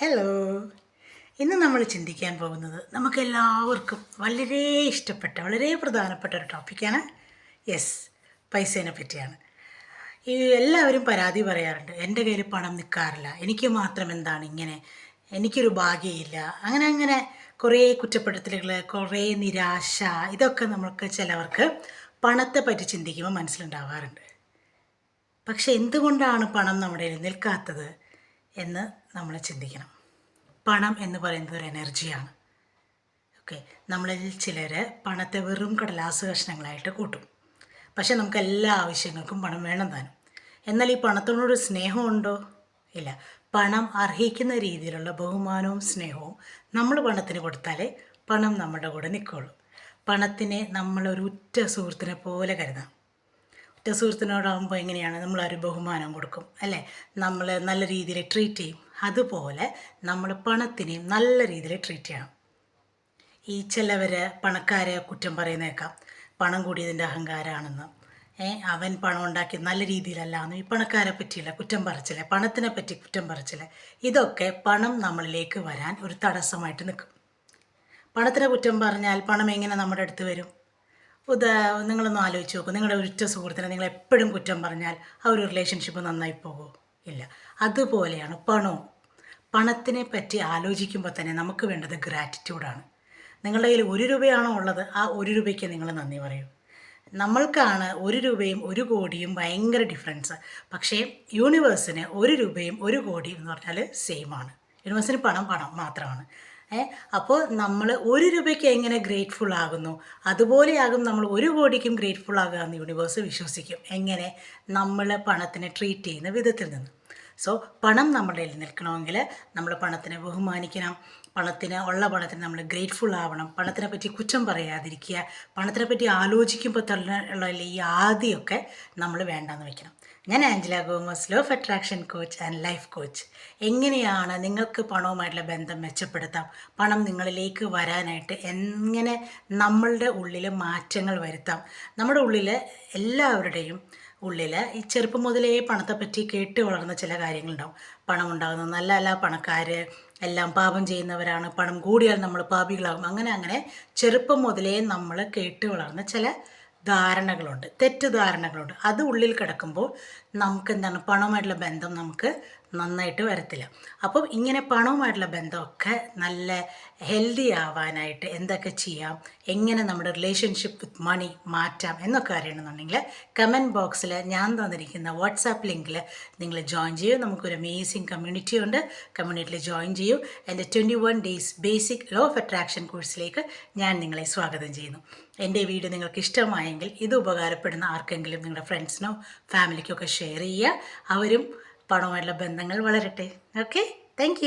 Hello ഇന്ന് നമ്മൾ ചിന്തിക്കാൻ പോകുന്നത് നമുക്ക് എല്ലാവർക്കും വളരെ ഇഷ്ടപ്പെട്ട വളരെ പ്രധാനപ്പെട്ട ഒരു ടോപ്പിക്കാണ് യെസ് പൈസേനെ പറ്റിയാണ്. ഈ എല്ലാവരും പരാതി പറയാറുണ്ട് എന്റെ കയ്യിൽ പണം നിൽക്കാറില്ല എനിക്ക് മാത്രം എന്താണ് ഇങ്ങനെ എനിക്കൊരു ഭാഗ്യമില്ല. അങ്ങനെ അങ്ങനെ കുറേ കുറ്റപ്പെടുത്തലുകൾ കുറേ നിരാശ ഇതൊക്കെ നമുക്ക് ചിലവർക്ക് പണത്തെ പറ്റി ചിന്തിക്കുമ്പോൾ മനസ്സിലുണ്ടാവാറുണ്ട്. പക്ഷെ എന്തുകൊണ്ടാണ് പണം നമ്മുടെ നിൽക്കാത്തത്? എന്ന് നമ്മൾ ചിന്തിക്കണം. പണം എന്ന് പറയുന്നത് ഒരു എനർജിയാണ്. ഓക്കെ. നമ്മളിൽ ചിലർ പണത്തെ വെറും കടലാസ് കഷ്ണങ്ങളായിട്ട് കൂട്ടും. പക്ഷെ നമുക്ക് എല്ലാ ആവശ്യങ്ങൾക്കും പണം വേണം താനും. എന്നാൽ ഈ പണത്തിനോട് സ്നേഹമുണ്ടോ? ഇല്ല. പണം അർഹിക്കുന്ന രീതിയിലുള്ള ബഹുമാനവും സ്നേഹവും നമ്മൾ പണത്തിന് കൊടുത്താലേ പണം നമ്മുടെ കൂടെ നിൽക്കുള്ളൂ. പണത്തിനെ നമ്മളൊരു ഉറ്റ സുഹൃത്തിനെ പോലെ കരുതാം. ഉറ്റ സുഹൃത്തിനോടാകുമ്പോൾ എങ്ങനെയാണ് നമ്മൾ ഒരു ബഹുമാനം കൊടുക്കും അല്ലേ? നമ്മൾ നല്ല രീതിയിൽ ട്രീറ്റ് ചെയ്യും. അതുപോലെ നമ്മൾ പണത്തിനെയും നല്ല രീതിയിൽ ട്രീറ്റ് ചെയ്യണം. ഈ ചിലവർ പണക്കാരെ കുറ്റം പറയുന്നേക്കാം. പണം കൂടിയതിന്റെ അഹങ്കാരമാണെന്ന് ഏ അവൻ പണം ഉണ്ടാക്കി നല്ല രീതിയിലല്ല എന്ന് ഈ പണക്കാരെ പറ്റിയില്ല കുറ്റം പറിച്ചില്ല പണത്തിനെ പറ്റി കുറ്റം പറിച്ചില്ല ഇതൊക്കെ പണം നമ്മളിലേക്ക് വരാൻ ഒരു തടസ്സമായിട്ട് നിൽക്കും. പണത്തിനെ കുറ്റം പറഞ്ഞാൽ പണം എങ്ങനെ നമ്മുടെ അടുത്ത് വരും? ഉദാ നിങ്ങളൊന്ന് ആലോചിച്ച് നോക്കൂ. നിങ്ങളുടെ ഉറ്റ സുഹൃത്തിനെ നിങ്ങൾ എപ്പോഴും കുറ്റം പറഞ്ഞാൽ ആ ഒരു റിലേഷൻഷിപ്പ് നന്നായി പോകുമോ? ഇല്ല. അതുപോലെയാണ് പണവും. പണത്തിനെ പറ്റി ആലോചിക്കുമ്പോൾ തന്നെ നമുക്ക് വേണ്ടത് ഗ്രാറ്റിറ്റ്യൂഡാണ് നിങ്ങളുടെ കയ്യിൽ ഒരു രൂപയാണോ ഉള്ളത്? ആ ഒരു രൂപയ്ക്ക് നിങ്ങൾ നന്ദി പറയൂ. നമ്മൾക്കാണ് ഒരു രൂപയും ഒരു കോടിയും ഭയങ്കര ഡിഫറൻസ് പക്ഷേ യൂണിവേഴ്സിന് ഒരു രൂപയും ഒരു കോടിയും എന്ന് പറഞ്ഞാൽ സെയിമാണ് യൂണിവേഴ്സിന് പണം പണം മാത്രമാണ്. അപ്പോൾ നമ്മൾ ഒരു രൂപയ്ക്ക് എങ്ങനെ ഗ്രേറ്റ്ഫുൾ ആകുന്നു? അതുപോലെയാകും നമ്മൾ ഒരു കോടിക്കും ഗ്രേറ്റ്ഫുൾ ആകുക എന്ന് യൂണിവേഴ്സ് വിശ്വസിക്കും. എങ്ങനെ? നമ്മൾ പണത്തിനെ ട്രീറ്റ് ചെയ്യുന്ന വിധത്തിൽ നിന്ന്. സോ പണം നമ്മുടെ നിൽക്കണമെങ്കിൽ നമ്മൾ പണത്തിനെ ബഹുമാനിക്കണം. പണത്തിന് ഉള്ള പണത്തിന് നമ്മൾ ഗ്രേറ്റ്ഫുൾ ആവണം. പണത്തിനെ പറ്റി കുറ്റം പറയാതിരിക്കുക. പണത്തിനെ പറ്റി ആലോചിക്കുമ്പോൾ തന്നെ ഈ ആദ്യമൊക്കെ നമ്മൾ വേണ്ടാന്ന് വെക്കണം. ഞാൻ Angela Gomes law of attraction coach and life coach എങ്ങനെയാണ് നിങ്ങൾക്ക് പണവുമായിട്ടുള്ള ബന്ധം മെച്ചപ്പെടുത്താം? പണം നിങ്ങളിലേക്ക് വരാനായിട്ട് എങ്ങനെ നമ്മളുടെ ഉള്ളിൽ മാറ്റങ്ങൾ വരുത്താം? നമ്മുടെ ഉള്ളിൽ എല്ലാവരുടെയും ഉള്ളിൽ ഈ ചെറുപ്പം മുതലേ പണത്തെ പറ്റി കേട്ട് വളർന്ന ചില കാര്യങ്ങളുണ്ടാവും. പണം ഉണ്ടാകുന്നത് നല്ല അല്ല പണക്കാർ എല്ലാം പാപം ചെയ്യുന്നവരാണ്. പണം കൂടിയാൽ നമ്മൾ പാപികളാകും. അങ്ങനെ അങ്ങനെ ചെറുപ്പം മുതലേ നമ്മൾ കേട്ട് വളർന്ന ചില ധാരണകളുണ്ട്. തെറ്റിദ്ധാരണകളുണ്ട് അത് ഉള്ളിൽ കിടക്കുമ്പോൾ നമുക്ക് എന്താണ് പണവുമായിട്ടുള്ള ബന്ധം നമുക്ക് നന്നായിട്ട് വരത്തില്ല. അപ്പം ഇങ്ങനെ പണവുമായിട്ടുള്ള ബന്ധമൊക്കെ നല്ല ഹെൽത്തി ആവാനായിട്ട് എന്തൊക്കെ ചെയ്യാം? എങ്ങനെ നമ്മുടെ റിലേഷൻഷിപ്പ് വിത്ത് മണി മാറ്റാം? എന്നൊക്കെ അറിയണമെന്നുണ്ടെങ്കിൽ കമന്റ് ബോക്സിൽ ഞാൻ തന്നിരിക്കുന്ന വാട്സാപ്പ് ലിങ്കിൽ നിങ്ങൾ ജോയിൻ ചെയ്യൂ. നമുക്കൊരു അമേസിങ് കമ്മ്യൂണിറ്റി ഉണ്ട്. കമ്മ്യൂണിറ്റിയിൽ ജോയിൻ ചെയ്യൂ. എന്റെ twenty one days basic law of attraction കോഴ്സിലേക്ക് ഞാൻ നിങ്ങളെ സ്വാഗതം ചെയ്യുന്നു. എന്റെ വീഡിയോ നിങ്ങൾക്ക് ഇഷ്ടമായെങ്കിൽ ഇത് ഉപകാരപ്പെടുന്ന ആർക്കെങ്കിലും നിങ്ങളുടെ ഫ്രണ്ട്സിനോ ഫാമിലിക്കോ ഒക്കെ ഷെയർ ചെയ്യുക. അവരും പണവുമായിട്ടുള്ള ബന്ധങ്ങൾ വളരട്ടെ. Okay thank